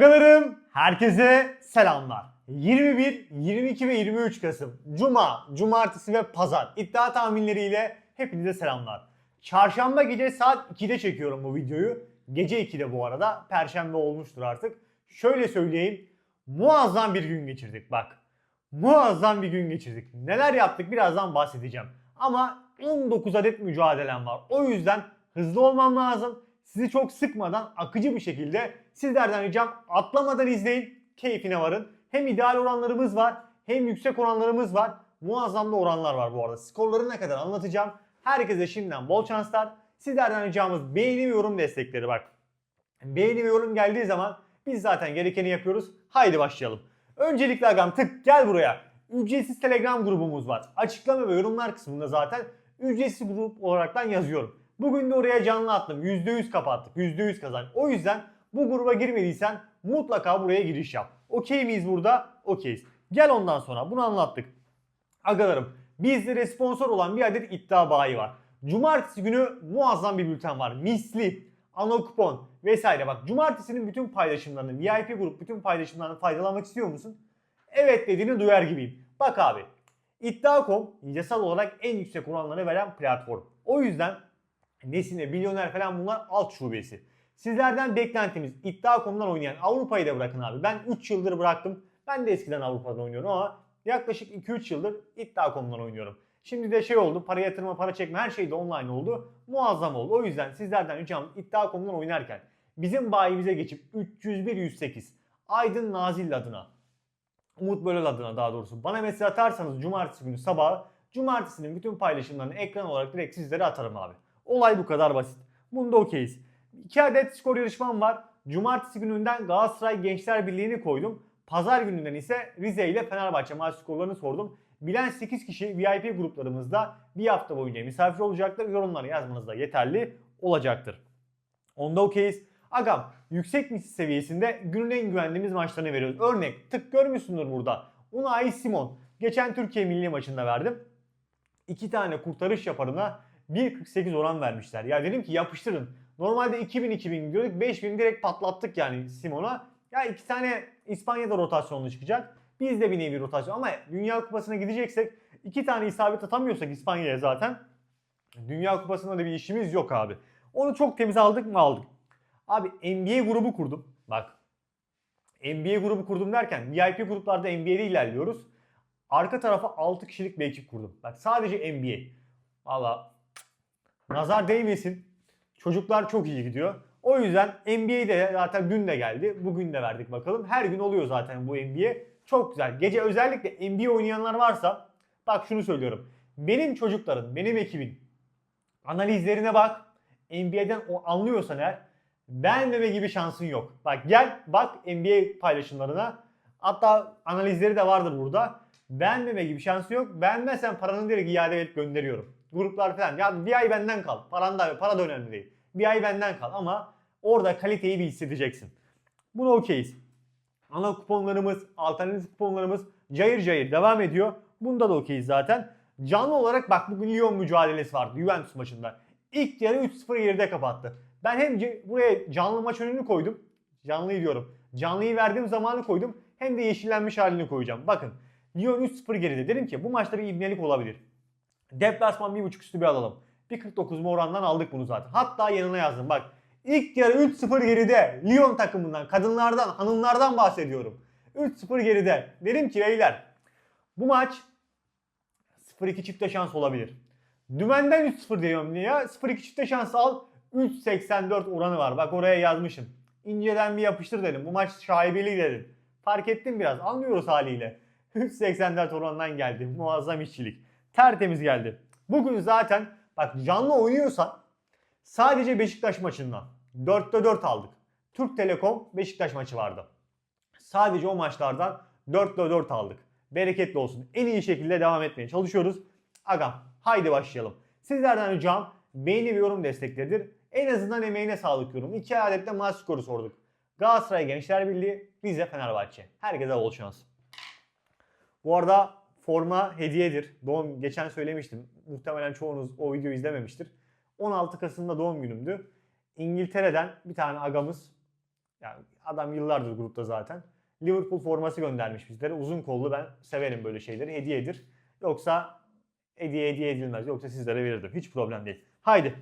Kanalım herkese selamlar. 21, 22 ve 23 Kasım Cuma, Cumartesi ve Pazar iddia tahminleriyle hepinize selamlar. Çarşamba gece saat 2'de çekiyorum bu videoyu. Gece 2'de bu arada. Perşembe olmuştur artık. Şöyle söyleyeyim. Muazzam bir gün geçirdik bak. Muazzam bir gün geçirdik. Neler yaptık birazdan bahsedeceğim. Ama 19 adet mücadelem var. O yüzden hızlı olmam lazım. Sizi çok sıkmadan akıcı bir şekilde sizlerden ricam atlamadan izleyin. Keyfine varın. Hem ideal oranlarımız var hem yüksek oranlarımız var. Muazzam da oranlar var bu arada. Skorları ne kadar anlatacağım. Herkese şimdiden bol şanslar. Sizlerden ricamız beğeni ve yorum destekleri bak. Beğeni ve yorum geldiği zaman biz zaten gerekeni yapıyoruz. Haydi başlayalım. Öncelikle agam tık gel buraya. Ücretsiz Telegram grubumuz var. Açıklama ve yorumlar kısmında zaten ücretsiz grup olaraktan yazıyorum. Bugün de oraya canlı attım. %100 kapattık. %100 kazanç. O yüzden bu gruba girmediysen mutlaka buraya giriş yap. Okey miyiz burada? Okeyiz. Gel ondan sonra bunu anlattık. Agalarım bizlere sponsor olan bir adet iddia bayi var. Cumartesi günü muazzam bir bülten var. Misli, ano kupon vesaire. Bak cumartesinin bütün paylaşımlarını, VIP grup bütün paylaşımlarını faydalanmak istiyor musun? Evet dediğini duyar gibiyim. Bak abi iddia.com yasal olarak en yüksek oranları veren platform. O yüzden Nesine, Milyoner falan bunlar alt şubesi. Sizlerden beklentimiz iddia.com'dan oynayan Avrupa'yı da bırakın abi. Ben 3 yıldır bıraktım. Ben de eskiden Avrupa'da oynuyorum ama yaklaşık 2-3 yıldır iddia.com'dan oynuyorum. Şimdi de şey oldu para yatırma para çekme her şey de online oldu. Muazzam oldu. O yüzden sizlerden ricam iddia.com'dan oynarken bizim bayimize geçip 301-108 Aydın Nazilli adına Umut Bölel adına daha doğrusu bana mesaj atarsanız cumartesi günü sabah cumartesinin bütün paylaşımlarını ekran olarak direkt sizlere atarım abi. Olay bu kadar basit. Bunda okeyiz. 2 adet skor yarışmam var. Cumartesi gününden Galatasaray Gençler Birliği'ni koydum. Pazar gününden ise Rize ile Fenerbahçe maç skorlarını sordum. Bilen 8 kişi VIP gruplarımızda bir hafta boyunca misafir olacaktır. Yorumları yazmanız da yeterli olacaktır. Onda okeyiz. Agam yüksek misli seviyesinde günün en güvendiğimiz maçlarını veriyoruz. Örnek tık görmüşsündür burada. Unai Simon. Geçen Türkiye milli maçında verdim. İki tane kurtarış yaparına 1.48 oran vermişler. Ya dedim ki yapıştırın. Normalde 2000-2000 gidiyorduk. 5000 direkt patlattık yani Simon'a. Ya iki tane İspanya'da rotasyonlu çıkacak. Biz de bir nevi rotasyon ama Dünya Kupası'na gideceksek iki tane isabet atamıyorsak İspanya'ya zaten Dünya Kupası'nda da bir işimiz yok abi. Onu çok temiz aldık mı aldık. Abi NBA grubu kurdum. Bak NBA grubu kurdum derken VIP gruplarda NBA'de ilerliyoruz. Arka tarafa 6 kişilik bir ekip kurdum. Bak sadece NBA. Valla nazar değmesin. Çocuklar çok iyi gidiyor. O yüzden NBA'de zaten dün de geldi. Bugün de verdik bakalım. Her gün oluyor zaten bu NBA. Çok güzel. Gece özellikle NBA oynayanlar varsa bak şunu söylüyorum. Benim çocukların, benim ekibin analizlerine bak. NBA'den o anlıyorsan eğer beğenmeme gibi şansın yok. Bak gel bak NBA paylaşımlarına. Hatta analizleri de vardır burada. Beğenmeme gibi şansı yok. Beğenmezsen paranı direkt iade edip gönderiyorum. Gruplar falan. Ya bir ay benden kal. Paran da, para da önemli değil. Bir ay benden kal ama orada kaliteyi bir hissedeceksin. Buna okeyiz. Ana kuponlarımız, alternatif kuponlarımız cayır cayır devam ediyor. Bunda da okeyiz zaten. Canlı olarak bak bugün Lyon mücadelesi vardı Juventus maçında. İlk yarı 3-0 geride kapattı. Ben hem buraya canlı maç önünü koydum. Canlıyı diyorum. Canlıyı verdiğim zamanı koydum. Hem de yeşillenmiş halini koyacağım. Bakın Lyon 3-0 geride. Dedim ki bu maçta bir ibnelik olabilir. Deplasman 1.5 üstü bir alalım. 1.49 mu orandan aldık bunu zaten. Hatta yanına yazdım bak. İlk yarı 3-0 geride. Lyon takımından, kadınlardan, hanımlardan bahsediyorum. 3-0 geride. Dedim ki beyler bu maç 0-2 çifte şans olabilir. Dümenden 3-0 diyorum niye ya? 0-2 çifte şans al. 3.84 oranı var. Bak oraya yazmışım. İnceden bir yapıştır dedim. Bu maç şaibeli dedim. Fark ettim biraz. Anlıyoruz haliyle. 3.84 oranından geldi. Muazzam işçilik. Tertemiz geldi. Bugün zaten bak canlı oynuyorsan sadece Beşiktaş maçından 4'te 4 aldık. Türk Telekom Beşiktaş maçı vardı. Sadece o maçlardan 4'te 4 aldık. Bereketli olsun. En iyi şekilde devam etmeye çalışıyoruz. Agam haydi başlayalım. Sizlerden ricam beğeni ve yorum destekleridir. En azından emeğine sağlık yorum. İki adet de maç skoru sorduk. Galatasaray Gençler Birliği, Rize Fenerbahçe. Herkese bol şans. Bu arada forma hediyedir. Doğum geçen söylemiştim. Muhtemelen çoğunuz o videoyu izlememiştir. 16 Kasım'da doğum günümdü. İngiltere'den bir tane agamız yani Adam yıllardır grupta zaten. Liverpool forması göndermiş bizlere. Uzun kollu ben severim böyle şeyleri. Hediyedir. Yoksa hediye hediye edilmez. Yoksa sizlere verirdim. Hiç problem değil. Haydi.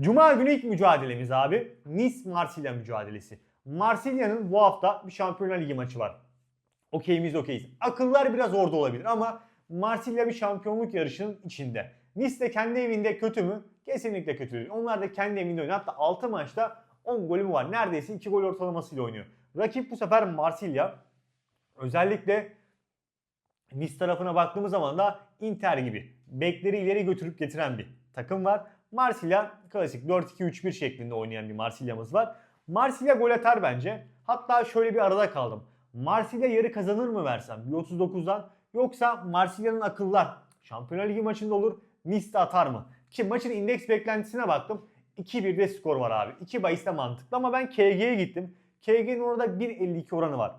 Cuma günü ilk mücadelemiz abi. Nice Marsilya mücadelesi. Marsilya'nın bu hafta bir Şampiyonlar Ligi maçı var. Okeyimiz okeyiz. Akıllar biraz orada olabilir ama Marsilya bir şampiyonluk yarışının içinde. Nice de kendi evinde kötü mü? Kesinlikle kötü değil. Onlar da kendi evinde oynuyor. Hatta 6 maçta 10 golü mü var? Neredeyse 2 gol ortalamasıyla oynuyor. Rakip bu sefer Marsilya. Özellikle Nice tarafına baktığımız zaman da Inter gibi bekleri ileri götürüp getiren bir takım var. Marsilya klasik 4-2-3-1 şeklinde oynayan bir Marsilya'mız var. Marsilya gol atar bence. Hatta şöyle bir arada kaldım. Marsilya yarı kazanır mı versem bir 39'dan yoksa Marsilya'nın akıllar Şampiyonlar Ligi maçında olur Nice de atar mı? Ki maçın indeks beklentisine baktım. 2-1'de skor var abi. 2 bahis de mantıklı ama ben KG'ye gittim. KG'nin orada 1.52 oranı var.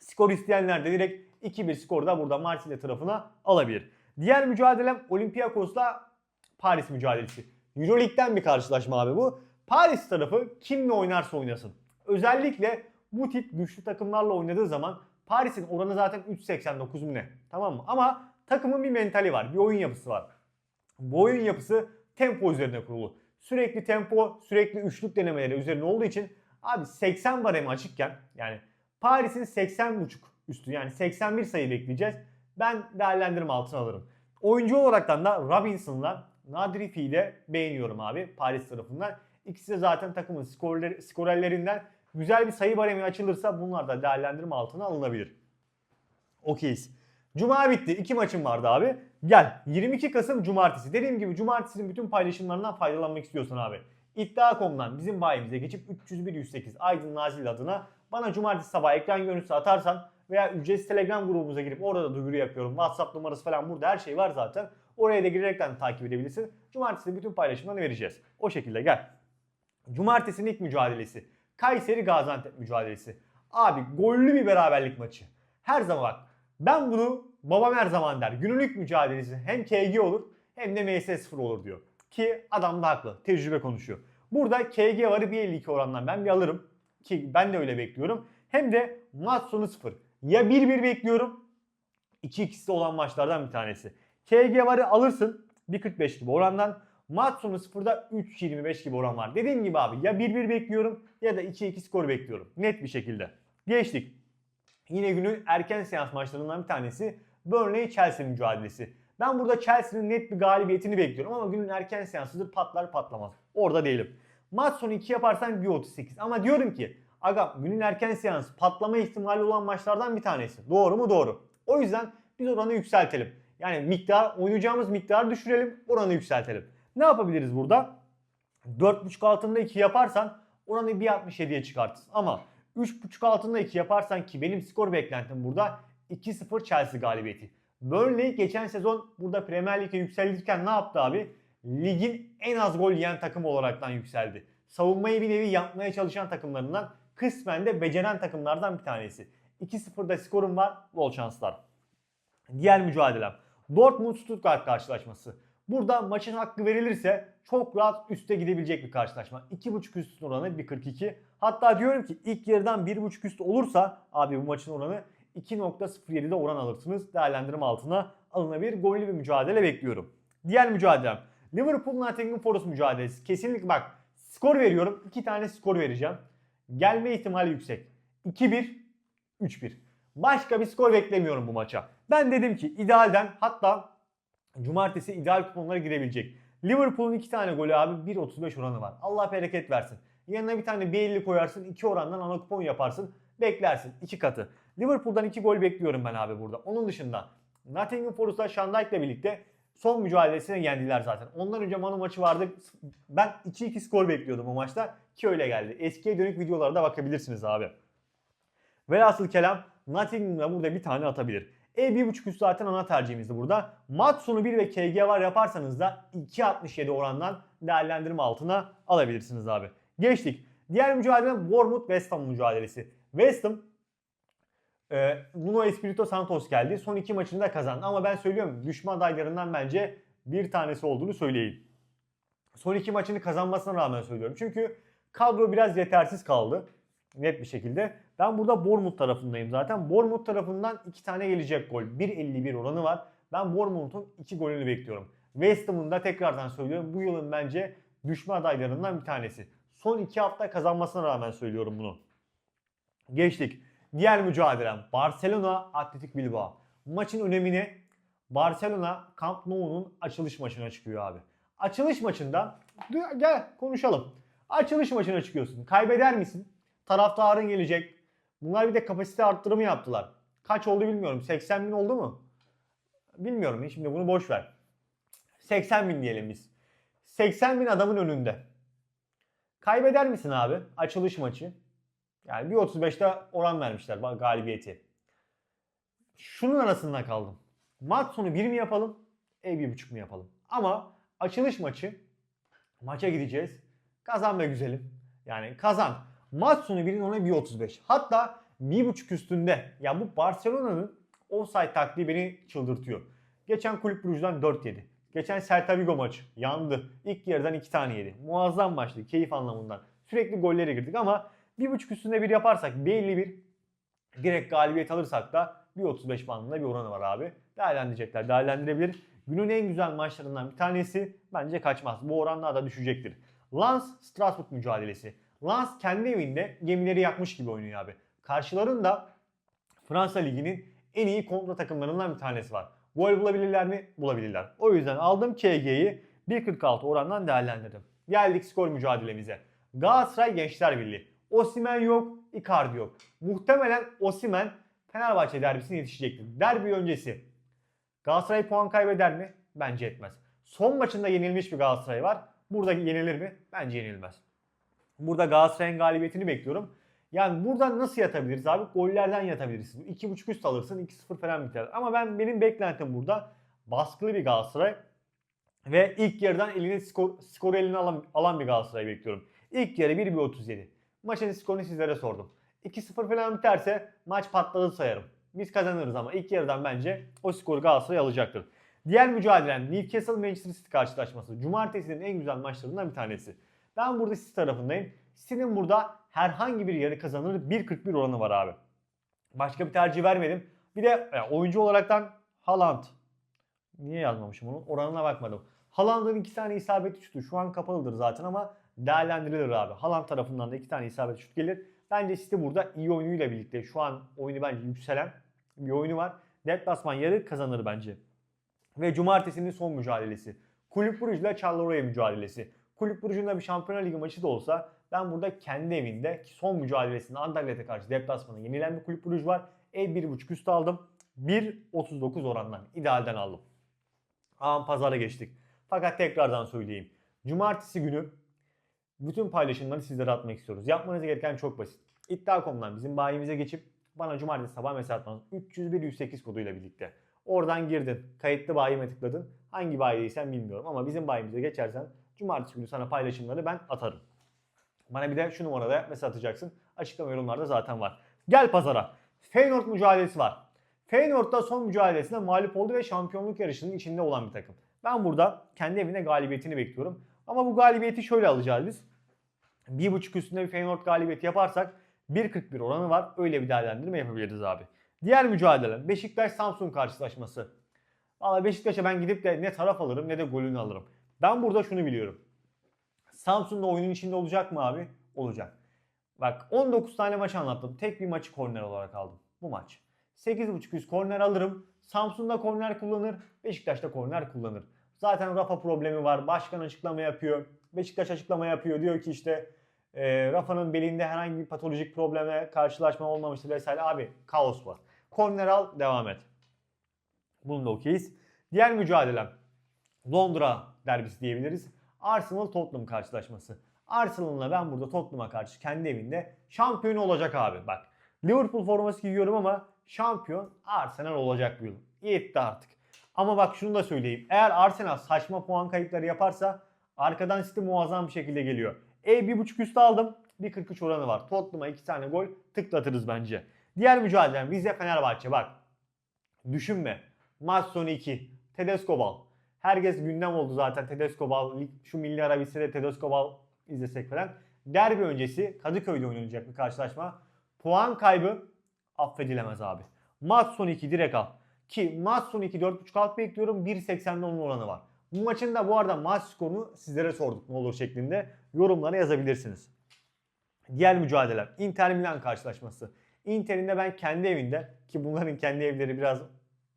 Skor isteyenler de direkt 2-1 skoru da burada Marsilya tarafına alabilir. Diğer mücadelem Olympiakos'la Paris mücadelesi. Euroleague'den bir karşılaşma abi bu. Paris tarafı kimle oynarsa oynasın. Özellikle bu tip güçlü takımlarla oynadığı zaman Paris'in oranı zaten 3.89 mu ne? Tamam mı? Ama takımın bir mentali var, bir oyun yapısı var. Bu oyun yapısı tempo üzerine kurulu. Sürekli tempo, sürekli üçlük denemeleri üzerine olduğu için abi 80 baremi açıkken yani Paris'in 80.5 üstü yani 81 sayı bekleyeceğiz. Ben değerlendirme altına alırım. Oyuncu olaraktan da Robinson'la Nadrifi'yi de beğeniyorum abi Paris tarafından. İkisi de zaten takımın skorleri, skorerlerinden güzel bir sayı baremi açılırsa bunlar da değerlendirme altına alınabilir. Okeyiz. Cuma bitti. İki maçım vardı abi. Gel. 22 Kasım Cumartesi. Dediğim gibi Cumartesi'nin bütün paylaşımlarından faydalanmak istiyorsan abi. İddia.com'dan bizim bayimize geçip 301-108 Aydın Nazil adına bana cumartesi sabah ekran görüntüsü atarsan veya ücretsiz Telegram grubumuza girip orada da duyuru yapıyorum. WhatsApp numarası falan burada her şey var zaten. Oraya da girerekten takip edebilirsin. Cumartesi bütün paylaşımlarını vereceğiz. O şekilde gel. Cumartesinin ilk mücadelesi. Kayseri Gaziantep mücadelesi. Abi gollü bir beraberlik maçı. Her zaman bak ben bunu babam her zaman der. Günlük mücadelesi hem KG olur hem de MS0 olur diyor. Ki adam da haklı. Tecrübe konuşuyor. Burada KG varı 1.52 orandan ben bir alırım. Ki ben de öyle bekliyorum. Hem de maç sonu 0. Ya 1-1 bekliyorum. 2-2'si olan maçlardan bir tanesi. KG varı alırsın 1.45 gibi orandan. Maç sonu 0'da 3.25 gibi oran var. Dediğim gibi abi ya 1-1 bekliyorum ya da 2-2 skor bekliyorum. Net bir şekilde. Geçtik. Yine günün erken seans maçlarından bir tanesi Burnley Chelsea mücadelesi. Ben burada Chelsea'nin net bir galibiyetini bekliyorum ama günün erken seansıdır patlar patlamaz. Orada değilim. Maç sonu 2 yaparsan 1.38 ama diyorum ki aga günün erken seans patlama ihtimali olan maçlardan bir tanesi. Doğru mu? Doğru. O yüzden biz oranı yükseltelim. Yani miktar oynayacağımız miktarı düşürelim oranı yükseltelim. Ne yapabiliriz burada? 4.5 altında 2 yaparsan oranı 1.67'ye çıkartırsın. Ama 3.5 altında 2 yaparsan ki benim skor beklentim burada 2-0 Chelsea galibiyeti. Burnley geçen sezon burada Premier Lig'e yükselirken ne yaptı abi? Ligin en az gol yiyen takım olaraktan yükseldi. Savunmayı bir nevi yapmaya çalışan takımlarından kısmen de beceren takımlardan bir tanesi. 2-0'da skorum var. Bol şanslar. Diğer mücadelem. Dortmund-Stuttgart karşılaşması. Burada maçın hakkı verilirse çok rahat üste gidebilecek bir karşılaşma. 2.5 üstün oranı 1.42. Hatta diyorum ki ilk yarıdan 1.5 üst olursa abi bu maçın oranı 2.07'de oran alırsınız. Değerlendirme altına alınabilir. Gollü bir mücadele bekliyorum. Diğer mücadelem. Liverpool Nottingham Forest mücadelesi. Kesinlikle bak skor veriyorum. 2 tane skor vereceğim. Gelme ihtimali yüksek. 2-1, 3-1. Başka bir skor beklemiyorum bu maça. Ben dedim ki idealden hatta cumartesi ideal kuponlara girebilecek. Liverpool'un 2 tane golü abi 1.35 oranı var. Allah bereket versin. Yanına bir tane 1.50 koyarsın 2 orandan ana kupon yaparsın. Beklersin 2 katı. Liverpool'dan 2 gol bekliyorum ben abi burada. Onun dışında Nottingham Forest'la Şandayk'la birlikte son mücadelesine yendiler zaten. Ondan önce Manu maçı vardı. Ben 2-2 skor bekliyordum o maçta ki öyle geldi. Eskiye dönük videolara da bakabilirsiniz abi. Velhasıl kelam Nottingham'da burada bir tane atabilir. E 1.5 üst zaten ana tercihimizdi burada. Maç sonu 1 ve KG var yaparsanız da 2.67 orandan değerlendirme altına alabilirsiniz abi. Geçtik. Diğer mücadele Bournemouth West Ham mücadelesi. West Ham e, Nuno Espirito Santos geldi. Son iki maçını da kazandı. Ama ben söylüyorum düşman adaylarından bence bir tanesi olduğunu söyleyeyim. Son iki maçını kazanmasına rağmen söylüyorum. Çünkü kadro biraz yetersiz kaldı. Net bir şekilde. Ben burada Bournemouth tarafındayım zaten. Bournemouth tarafından 2 tane gelecek gol. 1.51 oranı var. Ben Bournemouth'un 2 golünü bekliyorum. West Ham'ın da tekrardan söylüyorum. Bu yılın bence düşme adaylarından bir tanesi. Son 2 hafta kazanmasına rağmen söylüyorum bunu. Geçtik. Diğer mücadelem Barcelona Atletik Bilbao. Maçın önemini Barcelona Camp Nou'nun açılış maçına çıkıyor abi. Açılış maçında gel konuşalım. Açılış maçına çıkıyorsun. Kaybeder misin? Taraftarın gelecek. Bunlar bir de kapasite arttırımı yaptılar. Kaç oldu bilmiyorum. 80 bin oldu mu? Bilmiyorum. Şimdi bunu boş ver. 80 bin diyelim biz. 80 bin adamın önünde. Kaybeder misin abi? Açılış maçı. Yani 1.35'te oran vermişler galibiyeti. Şunun arasında kaldım. Maç sonu 1 mi yapalım? E 1.5 mu yapalım? Ama açılış maçı maça gideceğiz. Kazan be güzelim. Yani kazan. Maç sonu 1'in ona 1.35. Hatta 1.5 üstünde. Ya bu Barcelona'nın offside taktiği beni çıldırtıyor. Geçen Kulüp Brugge'dan 4 yedi. Geçen Celta Vigo maçı yandı. İlk yarıdan 2 tane yedi. Muazzam maçtı keyif anlamından. Sürekli gollere girdik ama 1.5 üstünde bir yaparsak belli bir direkt galibiyet alırsak da 1.35 bandında bir oranı var abi. Değerlendirecekler, değerlendirebilir. Günün en güzel maçlarından bir tanesi bence kaçmaz. Bu oranlar da düşecektir. Lens Strasbourg mücadelesi. Lens kendi evinde gemileri yakmış gibi oynuyor abi. Karşılarında Fransa Ligi'nin en iyi kontra takımlarından bir tanesi var. Gol bulabilirler mi? Bulabilirler. O yüzden aldım KG'yi 1.46 orandan değerlendirdim. Geldik skor mücadelemize. Galatasaray Gençler Birliği. Osimen yok, Icardi yok. Muhtemelen Osimen Fenerbahçe derbisine yetişecektir. Derbi öncesi Galatasaray puan kaybeder mi? Bence etmez. Son maçında yenilmiş bir Galatasaray var. Burada yenilir mi? Bence yenilmez. Burada Galatasaray'ın galibiyetini bekliyorum. Yani buradan nasıl yatabiliriz abi? Gollerden yatabiliriz. 2.5 üst alırsın 2-0 falan biter. Ama ben benim beklentim burada baskılı bir Galatasaray ve ilk yarıdan eline skor, skoru eline alan, alan bir Galatasaray bekliyorum. İlk yarı 1-1-37. Maçın skorunu sizlere sordum. 2-0 falan biterse maç patladı sayarım. Biz kazanırız ama ilk yarıdan bence o skoru Galatasaray alacaktır. Diğer mücadelem Newcastle Manchester City karşılaşması. Cumartesinin en güzel maçlarından bir tanesi. Ben burada City tarafındayım. City'nin burada herhangi bir yarı kazanır 1.41 oranı var abi. Başka bir tercih vermedim. Bir de yani oyuncu olaraktan Haaland. Niye yazmamışım onu? Oranına bakmadım. Haaland'ın iki tane isabetli şutu. Şu an kapalıdır zaten ama değerlendirilir abi. Haaland tarafından da iki tane isabetli şut gelir. Bence City burada iyi oyunuyla birlikte şu an oyunu bence yükselen bir oyunu var. Deplasman yarı kazanır bence. Ve cumartesinin son mücadelesi. Kulüp Brugge ile Charleroi mücadelesi. Kulüp Brugge'un da bir Şampiyonlar Ligi maçı da olsa ben burada kendi evinde son mücadelesinde Antalya'ya karşı deplasmana yenilen bir Kulüp Brugge var. E 1.5 üst aldım. 1.39 orandan idealden aldım. Ağam pazara geçtik. Fakat tekrardan söyleyeyim. Cumartesi günü bütün paylaşımları sizlere atmak istiyoruz. Yapmanız gereken çok basit. İddia.com'dan bizim bayimize geçip bana cumartesi sabah mesaj atmanız 301 108 koduyla birlikte. Oradan girdin, kayıtlı bayime tıkladın. Hangi bayiysen bilmiyorum ama bizim bayimize geçersen cumartesi günü sana paylaşımları ben atarım. Bana bir de şu numarada mesaj atacaksın. Açıklama yorumlarda zaten var. Gel pazara. Feyenoord mücadelesi var. Feyenoord da son mücadelesinde mağlup oldu ve şampiyonluk yarışının içinde olan bir takım. Ben burada kendi evine galibiyetini bekliyorum. Ama bu galibiyeti şöyle alacağız biz. 1.5 üstünde bir Feyenoord galibiyeti yaparsak 1.41 oranı var. Öyle bir değerlendirme yapabiliriz abi. Diğer mücadele Beşiktaş-Samsun karşılaşması. Valla Beşiktaş'a ben gidip de ne taraf alırım ne de golünü alırım. Ben burada şunu biliyorum. Samsun'da oyunun içinde olacak mı abi? Olacak. Bak 19 tane maç anlattım. Tek bir maçı korner olarak aldım. Bu maç. 8.5 üst korner alırım. Samsun'da korner kullanır. Beşiktaş'ta korner kullanır. Zaten Rafa problemi var. Başkan açıklama yapıyor. Beşiktaş açıklama yapıyor. Diyor ki işte e, Rafa'nın belinde herhangi bir patolojik probleme karşılaşma olmamıştır vesaire. Abi kaos var. Korner al devam et. Bunu da okeyiz. Diğer mücadelem Londra derbisi diyebiliriz. Arsenal Tottenham karşılaşması. Arsenal'la ben burada Tottenham'a karşı kendi evinde şampiyon olacak abi. Bak Liverpool forması giyiyorum ama şampiyon Arsenal olacak bu yıl. Yetti artık. Ama bak şunu da söyleyeyim. Eğer Arsenal saçma puan kayıpları yaparsa arkadan City muazzam bir şekilde geliyor. E 1.5 üstü aldım. 1.43 oranı var. Tottenham'a 2 tane gol tıklatırız bence. Diğer mücadelem Rize Fenerbahçe bak. Düşünme. Maç sonu 2. Tedesco Bal. Herkes gündem oldu zaten Tedesco Bal. Şu milli ara bitse de Tedesco Bal izlesek falan. Derbi öncesi Kadıköy'de oynanacak bir karşılaşma. Puan kaybı affedilemez abi. Maç sonu 2 direkt al. Ki maç sonu 2 4.5 alt bekliyorum. 1.80'de onun oranı var. Bu maçın da bu arada maç skorunu sizlere sorduk ne olur şeklinde yorumlara yazabilirsiniz. Diğer mücadeleler. Inter Milan karşılaşması. Inter'in de ben kendi evinde ki bunların kendi evleri biraz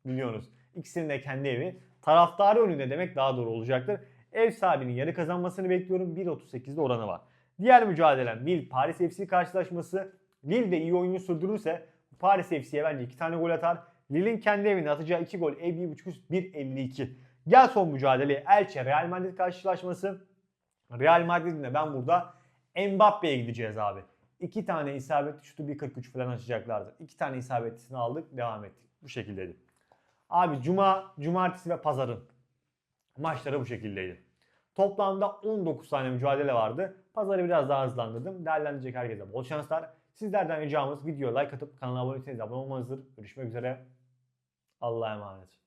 biliyorsunuz. İkisinin de kendi evi. Taraftarı önünde demek daha doğru olacaktır. Ev sahibinin yarı kazanmasını bekliyorum. 1.38'de oranı var. Diğer mücadelem Lille Paris FC karşılaşması. Lille de iyi oyunu sürdürürse Paris FC'ye bence 2 tane gol atar. Lille'in kendi evinde atacağı 2 gol ev 1.5 üst 1.52. Gel son mücadeleye Elche Real Madrid karşılaşması. Real Madrid'in de ben burada Mbappe'ye gideceğiz abi. İki tane isabetli şutu 1.43 falan açacaklardır. İki tane isabetlisini aldık devam ettik. Bu şekildeydi. Abi cuma, cumartesi ve pazarın maçları bu şekildeydi. Toplamda 19 tane mücadele vardı. Pazarı biraz daha hızlandırdım. Değerlendirecek herkese bol şanslar. Sizlerden ricamız videoya like atıp kanala abone değilseniz abone olmanızdır. Görüşmek üzere. Allah'a emanet.